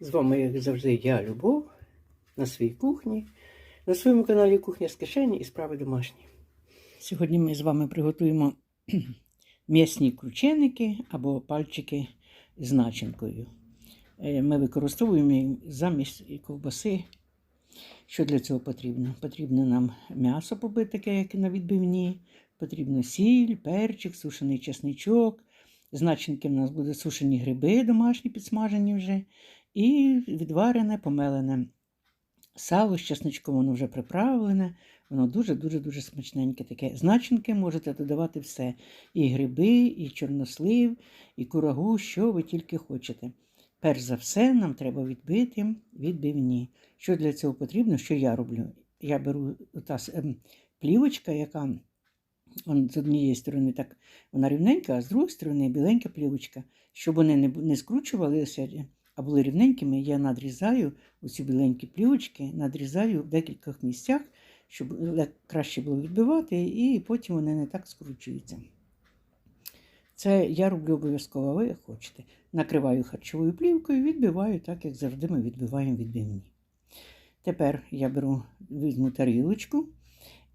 З вами, як завжди, я, Любов, на своїй кухні, на своєму каналі Кухня з кишені і справи домашні. Сьогодні ми з вами приготуємо м'ясні крученики або пальчики з начинкою. Е, Ми використовуємо їх замість ковбаси. Що для цього потрібно? Потрібно нам м'ясо побите, таке, як на відбивні, потрібно сіль, перчик, сушений чесничок. З начинки в нас будуть сушені гриби домашні, підсмажені вже, і відварене, помелене сало з чесничком, воно вже приправлене, воно дуже-дуже-дуже смачненьке таке. З начинки можете додавати все: і гриби, і чорнослив, і курагу, що ви тільки хочете. Перш за все, нам треба відбити відбивні. Що для цього потрібно, що я роблю? Я беру та ем, плівочка, яка он, з однієї сторони так вона рівненька, а з другої сторони біленька плівочка. Щоб вони не, не скручувалися, а були рівненькими, я надрізаю оці біленькі плівочки, надрізаю в декількох місцях, щоб краще було відбивати, і потім вони не так скручуються. Це я роблю обов'язково, ви як хочете. Накриваю харчовою плівкою, відбиваю так, як завжди ми відбиваємо відбивні. Тепер я беру, візьму тарілочку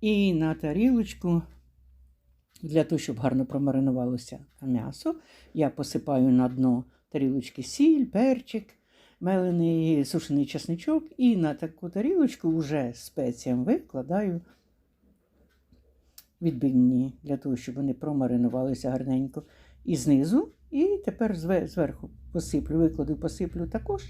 і на тарілочку, для того, щоб гарно промаринувалося м'ясо, я посипаю на дно тарілочки сіль, перчик, мелений сушений чесничок, і на таку тарілочку вже спеціям викладаю відбивні, для того, щоб вони промаринувалися гарненько. І знизу, і тепер зверху посиплю, викладу, посиплю також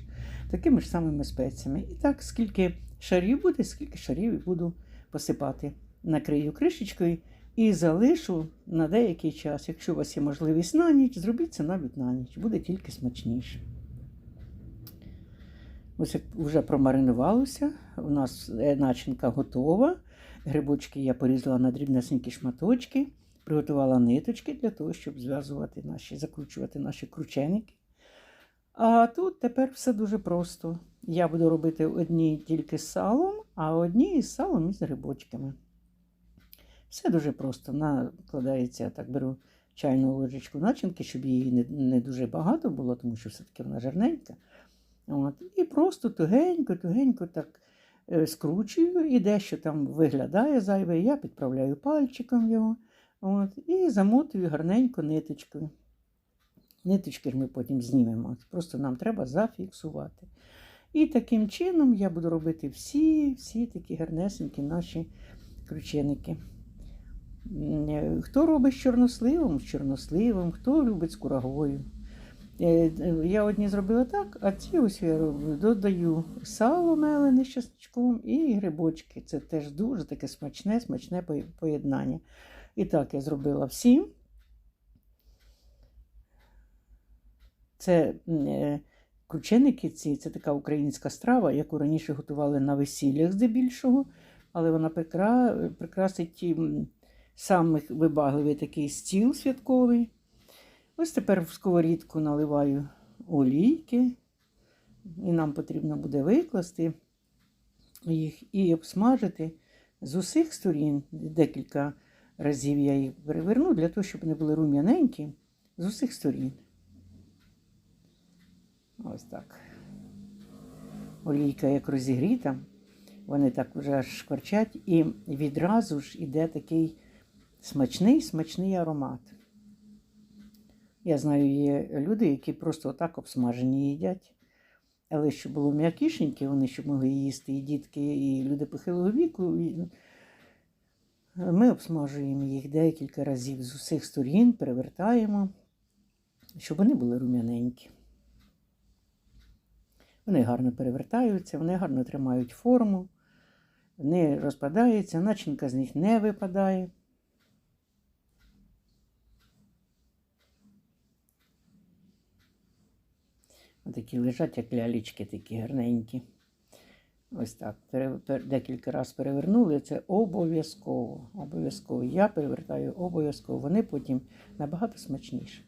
такими ж самими спеціями. І так, скільки шарів буде, скільки шарів буду посипати. Накрию кришечкою і залишу на деякий час. Якщо у вас є можливість на ніч, зробіть це навіть на ніч, буде тільки смачніше. Ось як вже промаринувалося, у нас начинка готова. Грибочки я порізала на дрібнесенькі шматочки, приготувала ниточки для того, щоб зв'язувати наші, закручувати наші крученики. А тут тепер все дуже просто. Я буду робити одні тільки з салом, а одні із салом і з грибочками. Все дуже просто. Накладається, я так беру чайну ложечку начинки, щоб її не, не дуже багато було, тому що все-таки вона жирненька. От. І просто тугенько, тугенько так е, скручую, і дещо там виглядає зайве, я підправляю пальчиком його. От, і замотую гарненько ниточкою. Ниточки ж ми потім знімемо. Просто нам треба зафіксувати. І таким чином я буду робити всі, всі такі гарнесенькі наші крученики. Е, Хто робить з чорносливом, з чорносливом, хто любить з курагою. Е, е, Я одні зробила так, а ці ось я додаю сало мелене з чесночком і грибочки. Це теж дуже таке смачне, смачне поєднання. І так я зробила всі. Це крученики ці, це така українська страва, яку раніше готували на весіллях здебільшого, але вона прикра... прикрасить м, вибагливий такий стіл святковий. Ось тепер в сковорідку наливаю олійки, і нам потрібно буде викласти їх і обсмажити з усіх сторін. Декілька разів я їх переверну для того, щоб вони були рум'яненькі з усіх сторін. Ось так. Олійка як розігріта, вони так вже шкварчать, і відразу ж іде такий смачний, смачний аромат. Я знаю, є люди, які просто отак обсмажені їдять. Але щоб було м'якішеньке, вони щоб могли їсти і дітки, і люди похилого віку. І... Ми обсмажуємо їх декілька разів з усіх сторін, перевертаємо, щоб вони були рум'яненькі. Вони гарно перевертаються, вони гарно тримають форму, не розпадаються, начинка з них не випадає. Такі лежать, як лялечки, такі гарненькі. Ось так. Декілька разів перевернули. Це обов'язково. Обов'язково. Я перевертаю обов'язково. Вони потім набагато смачніші.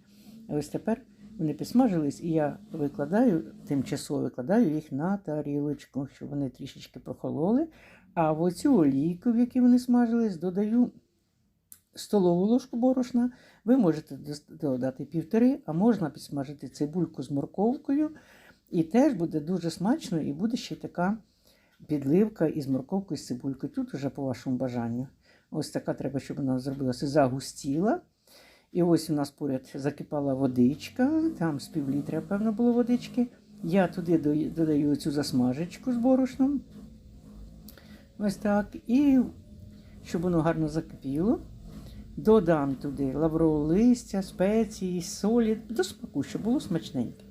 Ось тепер вони підсмажились, і я викладаю, тимчасово викладаю їх на тарілочку, щоб вони трішечки прохололи. А в оцю олійку, в якій вони смажились, додаю столову ложку борошна. Ви можете додати півтори, а можна підсмажити цибульку з морковкою І теж буде дуже смачно, і буде ще така підливка із морковкою з цибулькою. Тут вже по вашому бажанню. Ось така треба, щоб вона зробилася загустіла. І ось у нас поряд закипала водичка, там з півлітра, певно, було водички. Я туди додаю цю засмажечку з борошном. Ось так. І щоб воно гарно закипіло, додам туди лаврове листя, спеції, солі, до смаку, щоб було смачненьке.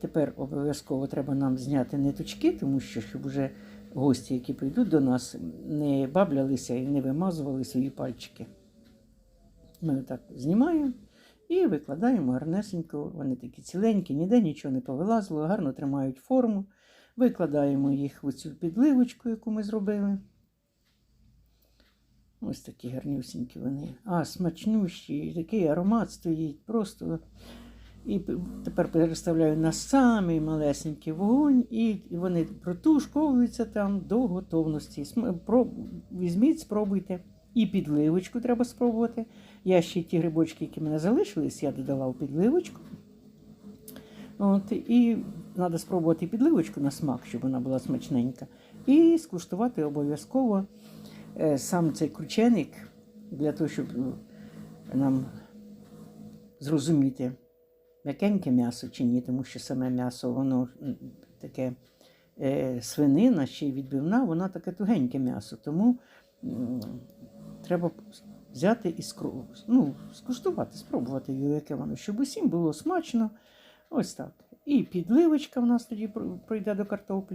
Тепер обов'язково треба нам зняти ниточки, тому що щоб уже гості, які прийдуть до нас, не баблялися і не вимазували свої пальчики. Ми отак знімаємо і викладаємо гарнесенько. Вони такі ціленькі, ніде нічого не повилазило, гарно тримають форму. Викладаємо їх в цю підливочку, яку ми зробили. Ось такі гарнюсінькі вони. А, смачнющі, і такий аромат стоїть. Просто. І тепер переставляю на самий малесенький вогонь, і вони протушковуються там до готовності. Візьміть, спробуйте. І підливочку треба спробувати. Я ще ті грибочки, які мене залишились, я додала в підливочку. От, і треба спробувати підливочку на смак, щоб вона була смачненька. І скуштувати обов'язково сам цей крученик для того, щоб ну, нам зрозуміти, м'якеньке м'ясо чи ні, тому що саме м'ясо, воно таке е, свинина, ще й відбивна, воно таке тугеньке м'ясо. Тому треба взяти і ну, скуштувати, спробувати його, яке воно, щоб усім було смачно. Ось так. І підливочка в нас тоді пройде до картоплі.